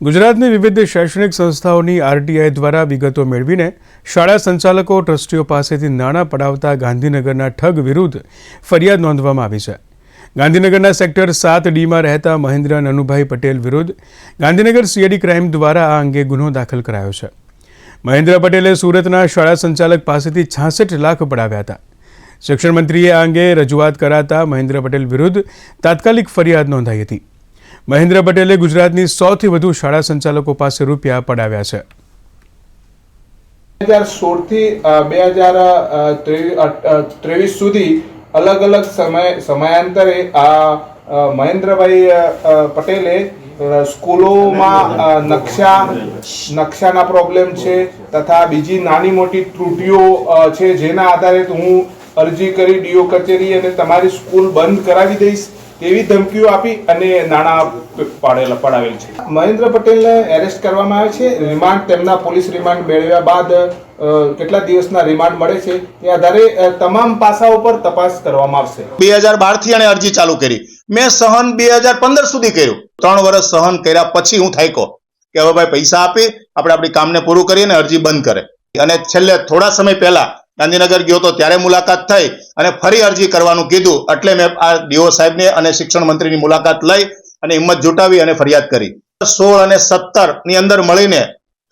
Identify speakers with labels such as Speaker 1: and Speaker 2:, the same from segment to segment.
Speaker 1: ગુજરાતની વિવિધ શૈક્ષણિક સંસ્થાઓની આરટીઆઈ દ્વારા વિગતો મેળવીને શાળા સંચાલકો ટ્રસ્ટીઓ પાસેથી નાણાં પડાવતા ગાંધીનગરના ઠગ વિરુદ્ધ ફરિયાદ નોંધવામાં આવી છે. ગાંધીનગરના સેક્ટર સાત ડીમાં રહેતા મહેન્દ્ર નનુભાઈ પટેલ વિરુદ્ધ ગાંધીનગર સીઆઈડી ક્રાઇમ દ્વારા આ અંગે ગુનો દાખલ કરાયો છે. મહેન્દ્ર પટેલે સુરતના શાળા સંચાલક પાસેથી છાસઠ લાખ પડાવ્યા હતા. શિક્ષણ મંત્રીએ આ અંગે રજૂઆત કરાતા મહેન્દ્ર પટેલ વિરુદ્ધ તાત્કાલિક ફરિયાદ નોંધાઈ હતી. મહેન્દ્ર પટેલે ગુજરાતની સૌથી વધુ શાળા સંચાલકો પાસે રૂપિયા પડાવ્યા છે.
Speaker 2: બે હજાર સોળથી બે હજાર ત્રેવીસ સુધી અલગ અલગ સમય, સમયાંતરે આ મહેન્દ્રભાઈ પટેલે સ્કૂલોમાં નકશા, નકશાના પ્રોબ્લેમ છે તથા બીજી નાની મોટી ત્રુટીઓ છે જેના આધારે હું અરજી કરી ડીઓ કચેરી અને તમારી સ્કૂલ બંધ કરાવી દઈશ તેવી ધમકીઓ આપી અને નાણાં પાડેલા, પડાવેલ છે. મહેન્દ્ર પટેલને એરેસ્ટ કરવામાં આવે છે. રિમાન્ડ તેમના પોલીસ રિમાન્ડ મેળવ્યા બાદ કેટલા દિવસના રિમાન્ડ મળે છે તે આધારે તમામ પાસાઓ પર તપાસ કરવામાં આવશે.
Speaker 3: બે હજાર બારથી અને અરજી ચાલુ કરી. મેં સહન બે હજાર પંદર સુધી કર્યું. ત્રણ વર્ષ સહન કર્યા પછી હું થાક્યો કે હવે ભાઈ પૈસા આપી, આપણે આપણી કામને પૂરું કરીએ અને અરજી બંધ કરે. અને છેલ્લે થોડા સમય પહેલા ગાંધીનગર ગયો તો ત્યારે મુલાકાત થઈ અને ફરી અરજી કરવાનું કીધું. એટલે મેં આ ડીઓ સાહેબને અને શિક્ષણ મંત્રીની મુલાકાત લઈ અને હિંમત જુટાવી અને ફરિયાદ કરી. સોળ અને સત્તરની અંદર મળીને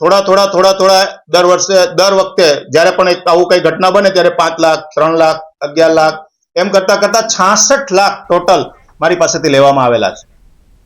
Speaker 3: થોડા થોડા થોડા થોડા દર વર્ષે, દર વખતે જ્યારે પણ એક આવું કઈ ઘટના બને ત્યારે પાંચ લાખ, ત્રણ લાખ, અગિયાર લાખ, એમ કરતા કરતા છાસઠ લાખ ટોટલ મારી પાસેથી લેવામાં આવેલા છે.